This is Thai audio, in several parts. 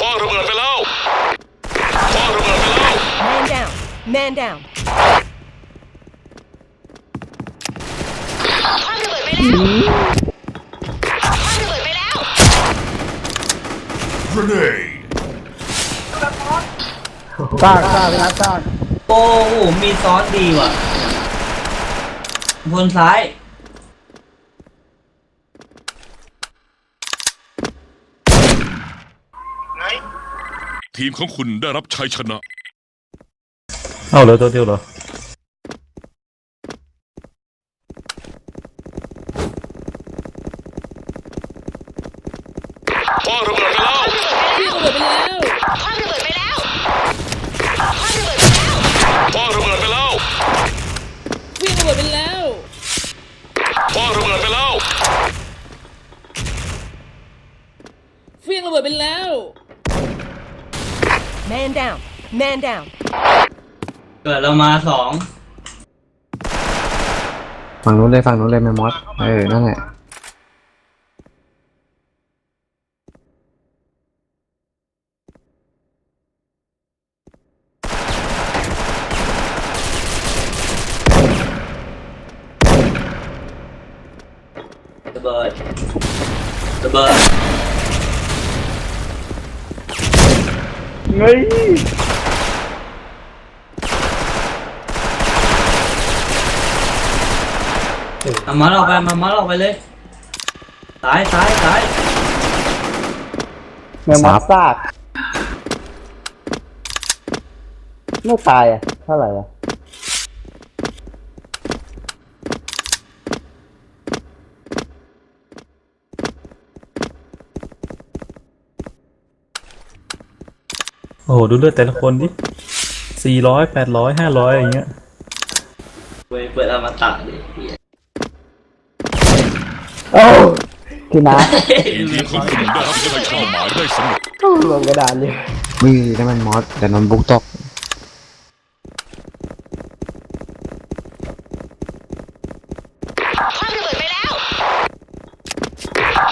พ่อระเบิดไปแล้วพ่อระเบิดไปแล้ว Man down. Man down. คว้างระเบิดไปแล้วคว้างระเบิดไปแล้ว grenade สร้างสร้างไปนัดสร้างโอ้โหมีซอสดีว่ะบนซ้าย ทีมของคุณได้รับชัยชนะ เอาเหรอตัวเดียวเหรอระเบิดไปแล้ว คว้างระเบิดไปแล้วคว้างระเบิดไปแล้วคว้างระเบิดไปแล้ว พ่อระเบิดไปแล้ว วิ่งระเบิดไปแล้ว พ่อระเบิดไปแล้ว วิ่งระเบิดไปแล้ว Man down. Man down. เกิดเรามาสอง ฝั่งนู้นเลยฝั่งนู้นเลยแมมมอสเออ นั่นแหละ ระเบิดระเบิด เฮ้ย เอามาออกไปมามาออกไปเลยซ้ายซ้ายซ้ายแมมมอสซากไม่ตายอะเท่าไหร่อะโอ้โหดูเลือดแต่ละคนดิสี่ร้อยแปดร้อยห้าร้อยอย่างเงี้ย เว้ยเปิดอมตะดิเหี้ย โอ้คือนะทีมของคุณได้รับชัยชนะหมายได้สำเร็จรวมกระดานเลย วิ่งดีนะมันมอสแต่นอนบุ๊กตก คว้างระเบิดไปแล้ว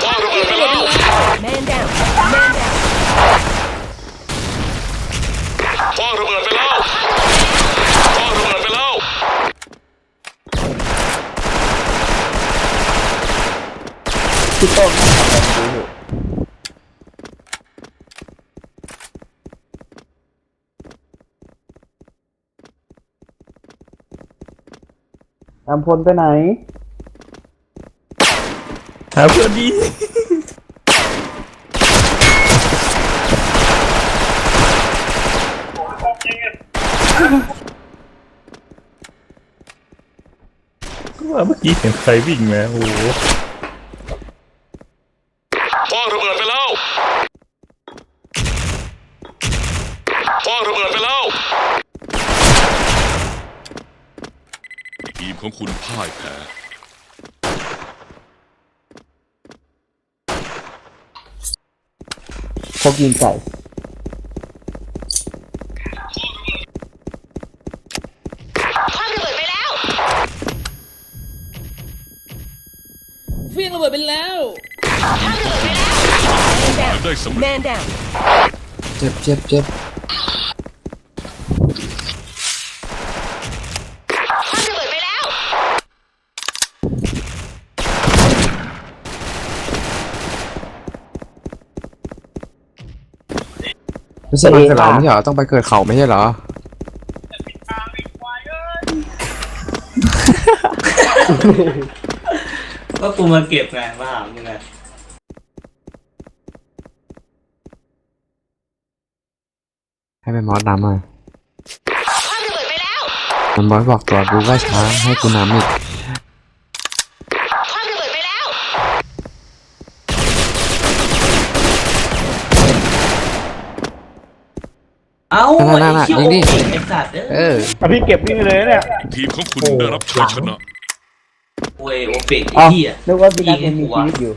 พ่อระเบิดไปแล้ว Man down. Man down. พ่อระเบิดไปแล้วพ่อระเบิดไปแล้ว พี่โต้งทำอะไรอยู่ อำพลไปไหน หาเพื่อนดีว่าเมื่อกี้เห็นใครวิ่งมาโอ้โหพ่อระเบิดไปแล้วพ่อระเบิดไปแล้วทีม ของคุณพ่ายแพ้ พบยิงไก่คว้างระเบิดไปแล้ววิ่งระเบิดไปแล้วคว้างระเบิดไปแล้ว Man หมาย down. ได้สำเร็จ Man down. เจ็บเจ็บเจ็บ คว้างระเบิดไปแล้ว ไม่ใช่มาเกิดเราไม่ใช่เหรอต้องไปเกิดเขาไม่ใช่เหรอก็กูมาเก็บไงมาหามึงไงให้แมมมอสนำมาคว้างระเบิดไปแล้วแมมมอสบอกตัวกูว่าช้าให้กูนำอีก คว้างระเบิดไปแล้ว เอ้านั่นๆๆไอ้เขี้ยวยิงดิโอ้ยไอ้สัตว์เออพี่เก็บนี่เลยเนี่ย ทีมของคุณได้รับชัยชนะ โอ้ยโอปิกไอ้เหี้ยนึกว่าพี่นัทยิยังงมีหัวชีวิตอยู่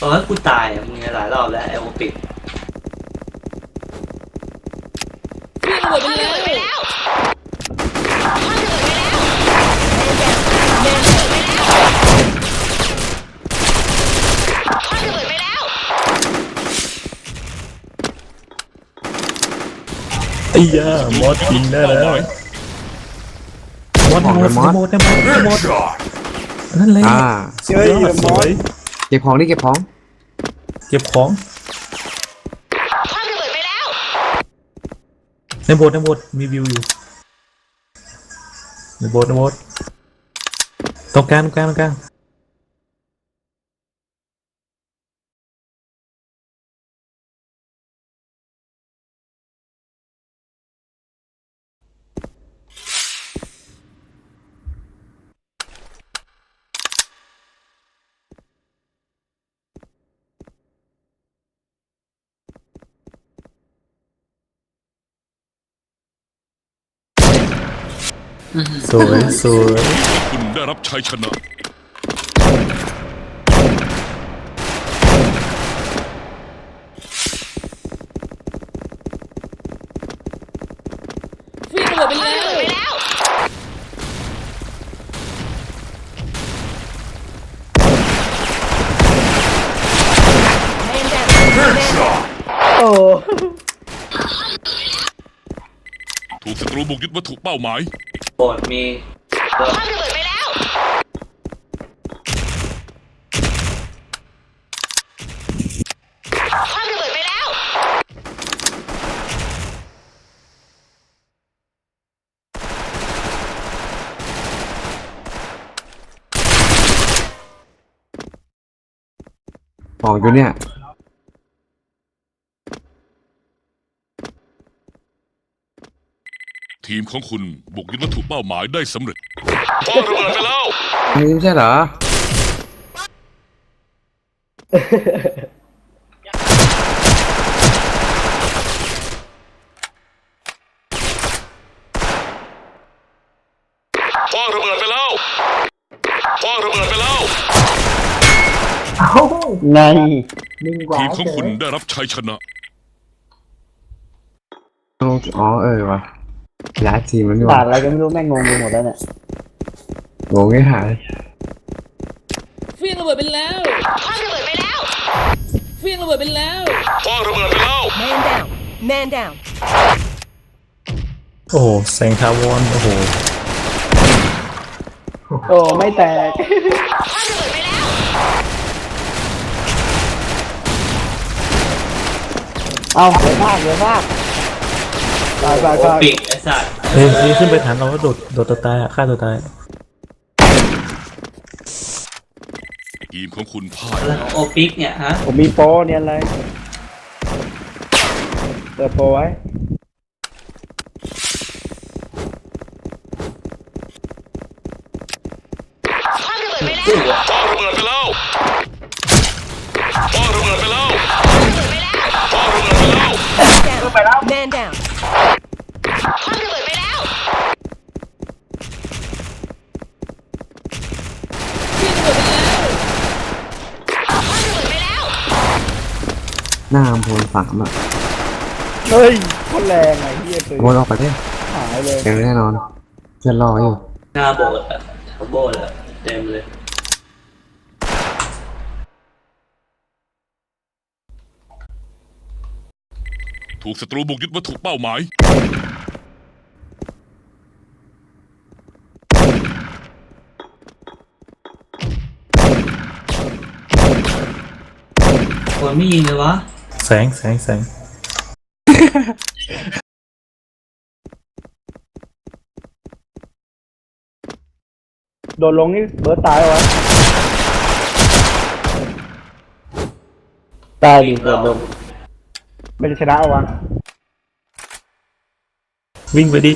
ตอนนั้นกูตายอะมึงหลายรอบแล้วไอ้โอปิกวิ่งระเบิดไปคว้างแล้ระวเบิดไปแล้วคว้างระเบิดไปแล้ว Man down. คว้างระเบิดไปแล้ว ไอ้ย่ามอสยิงได้แล้ว มอสหมดหมดหมดหมดหมดนั่นเลยอ่าสุดยอดสวยเก็บของนี่เก็บของ เก็บของคว้างระเบิดไปแล้วในโบสถ์ในโบสถ์มีวิวอยู่ในโบสถ์ในโบสถ์ตรงกลางตรงกลางตรงกลาง สวยสวยคุณได้รับชัยชนะเฟี้ยงระเบิดไปคว้างแล้ระวเบิดไปแล้ว Man down. Man down. ถูกศัตรูบุกยึดวัตถุเป้าหมาย โบสถ์มีคว้างระเบิดไปแล้ว คว้างระเบิดไปแล้วของอยู่เนี่ย มของคุณบุกยึดวัตถุเป้าหมายได้สำเร็จคว้างระเบิดไปแล้วนี่ไม่ใช่เหรอคว้างระเบิดไปแล้วคว้างระเบิดไปแล้วไงทีมของคุณได้รับชัยชนะอ๋อเออวะ ย้ายทีมมันนี่หด่าว่านอะไรก็ไม่รู้แม่งงงไปหมดแล้วเนี่ยงงไม่หายเฟี้ยงระเบิดไปแล้วคว้างระเบิดไปแล้วเฟี้ยงระเบิดไปแล้ว คว้างระเบิดไปแล้ว Man down. Man down. โอ้โหแสงทาวอนโอ้โหโอ้ไม่แตกคว้างระเบิดไปแล้วเอาเยอะมากเยอะมากตายตายโอตายปิกไอ้ สัตว์เอ้ยเอ้ยขึ้นไปฐานเราแล้วโดดโดดตัวตายอะฆ่าตัวตายทีมของคุณพ่ายแล้วโอปิกเนี่ยฮะผมมีโปรเนี่ยอะไร เปิดโปรไว้คว้างระเบิดไปแล้วสู้อะคว้างระเบิดไปแล้วคว้างระเบิดไปแล้วระเบิดไปแล้วคว้างระเบิดไปแล้ว Man down. คว้างระเบิดไปแล้ว เฟี้ยงระเบิดไปแล้ว คว้างระเบิดไปแล้ว หน้าอำพลสามอะเฮ้ยโคนแรงไอ้เหี้ยปืนวนออกไปได้หายเลยยังแน่นอนเพื่อนรออยู่หน้าโบสถ์อะแถวโบสถ์อะเต็มเลยถูกศัตรูบุกยึดวัตถุเป้าหมาย คนไม่ยิงเลยวะ แสงแสงแสงโดนลงนี่เบิร์ดตายวะตายดิโดนลงไม่ได้ชนะเอาวะวิ่งไปดิ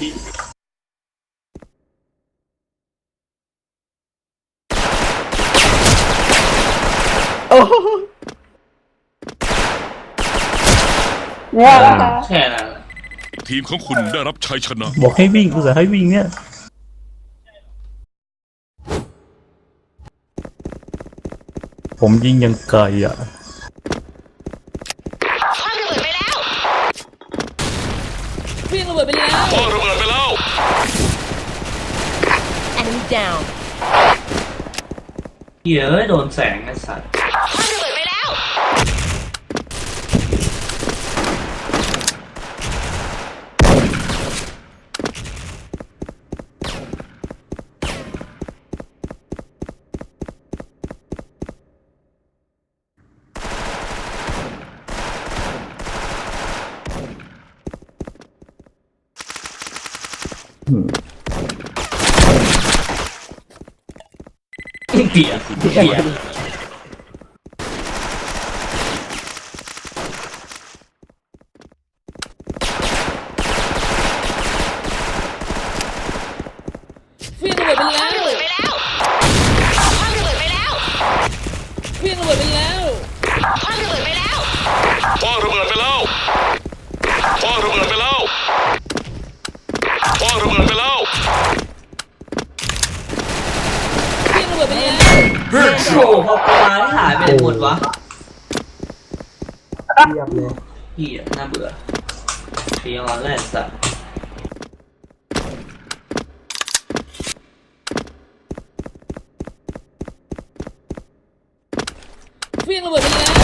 เนี่ยแค่นั้นแหละทีมของคุณได้รับชัยชนะ บอกให้วิ่งกูจะให้วิ่งเนี่ยผมยิงยังไกลอะคว้างระเบิดไปแล้วเฟี้ยงระเบิดไปแล้วคว้างระเบิดไปแล้ว Enemy down. เหี้ยเอ้ยโดนแสงไอ้สัตว์ คว้างระเบิดไปแล้ว Man เกลียดเกลียด เฟี้ยงระเบิดไป คว้า แล้ ง ว ระเบิดไปแล้วคว้างระเบิดไปแล้ว เฟี้ยงระเบิดไปแล้ว คว้างระเบิดไปแล้ว คว้างระเบิดไปแล้วคว้างระเบิดไปแล้วคว้างระเบิดไปแล้ว เฟี้ยงระเบิดไปแล้ว โอ้พอประมาณที่หายไปไหนหมดวะเรียบเลยเหี้ยน่าเบื่อเฟี้ยงร้อนแรกสัตว์เฟี้ยงระเบิดไปแล้ว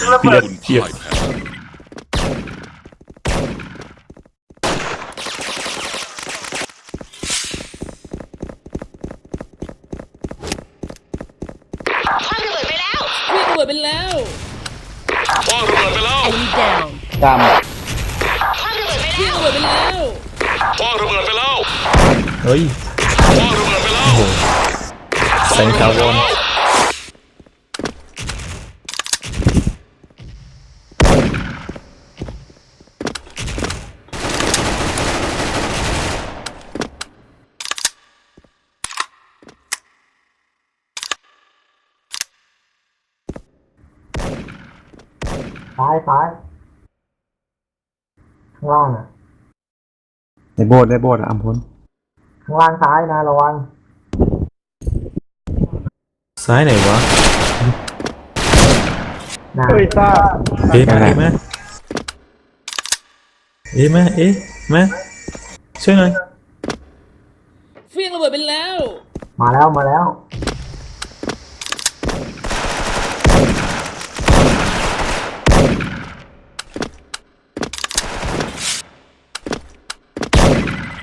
เพียคุณเพียพ่ายแพ้คว้างระเบิดไปแล้วเฟี้ยงระเบิดไปแล้วคว้างระเบิดไปแล้ว Enemy down. กรรมคว้างระเบิดไปเฟี้ยแล้งว ระเบิดไปแล้วคว้างระเบิดไปแล้วเฮ้ยคว้างระเบิดไปแล้วโอ้โหแสงคาร์บอน ซ้ายซ้ายข้างล่างอะ ในโบสถ์ในโบสถ์อะอัมพลข้างล่างซ้ายนะระวัง ซ้ายไหนวะนะเอ๊ะมาเอ๊ะมาเอ๊ะมาเอ๊ะมาช่วยหน่อย เฟี้ยงระเบิดไปแล้ว มาแล้วมาแล้ว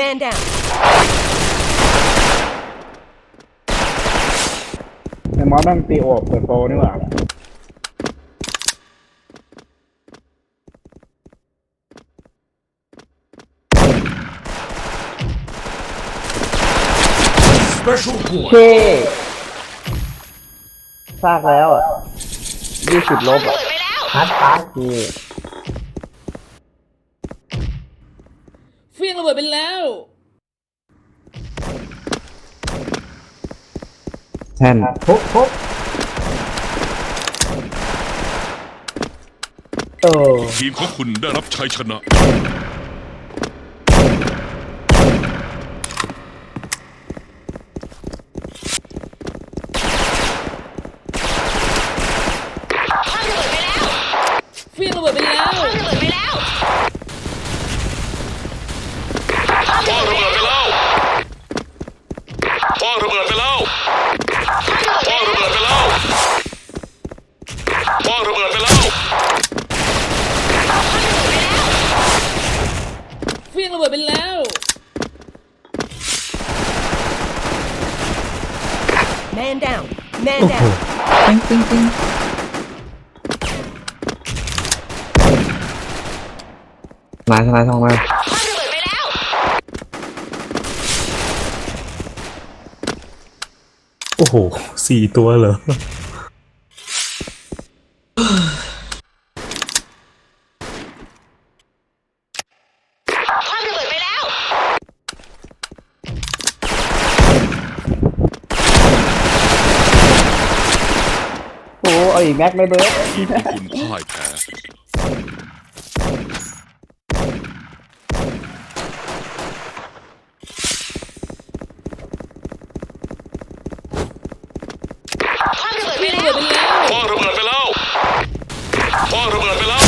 Man down. ในมอสต้องตีโอบเปิดโปรนี่หว่าเช่ซากแล้วอะยี่สิบลบระอะเบิดไปแล้วฮัทพาร์ที ฟี้ยงระเบิดไปแล้ว แท่นทุบทุบเออ ทีมของคุณได้รับชัยชนะ คว้างระเบิดไปแล้ว เฟี้ยงระเบิดไปแล้ว คว้างระเบิดไปแล้วคว้าง คว้าง ระ ระ เบิ เบิ ด ด ไป ไป แล้ว แล้วคว้างระเบิดไปแล้ว คว้างระเบิด ค ไป ว้าง แล้ว ระเบิดไปแล้วคว้างระเบิดไปแล้ว เฟี้ยงระเบิดไปแล้ว Man down. Man โอ้โห down. ปิ้งปิ้งปิ้งนายทนายทองมาคว้างระเบิดไปแล้วโอ้โหสี่ตัวเหรอ คว้างระเบิดไปแล้ว โอ้ เอาอีกแม็กไม่เบิร์ดทีมของคุณพ่ายแพ้คว้างระเบิดเคไปรื่องระแล้เบิวดไปแล้วคว้างระเบิดไปแล้วคว้างระเบิดไปแล้ว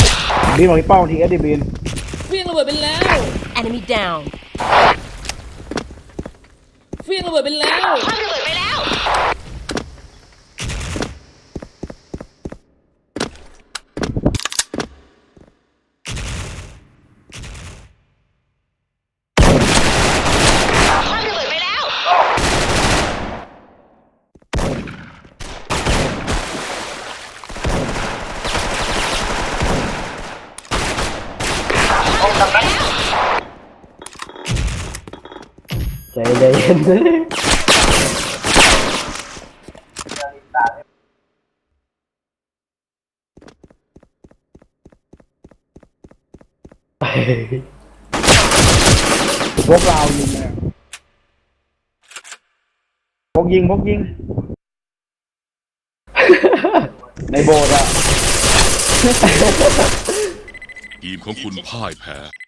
บินของพี่ป้องทีเอสดิบินเครื่องระเบิดไปแล้ว Enemy down. เครื่องระเบิดไปแล้ว คว้างระเบิดไปแล้ว คว้างระเบิดไปแล้ว ใจเย็นพวกเรายิงเนี่ยพวกยิงพวกยิง ในโบสถ์อะ ทีมของคุณพ่ายแพ้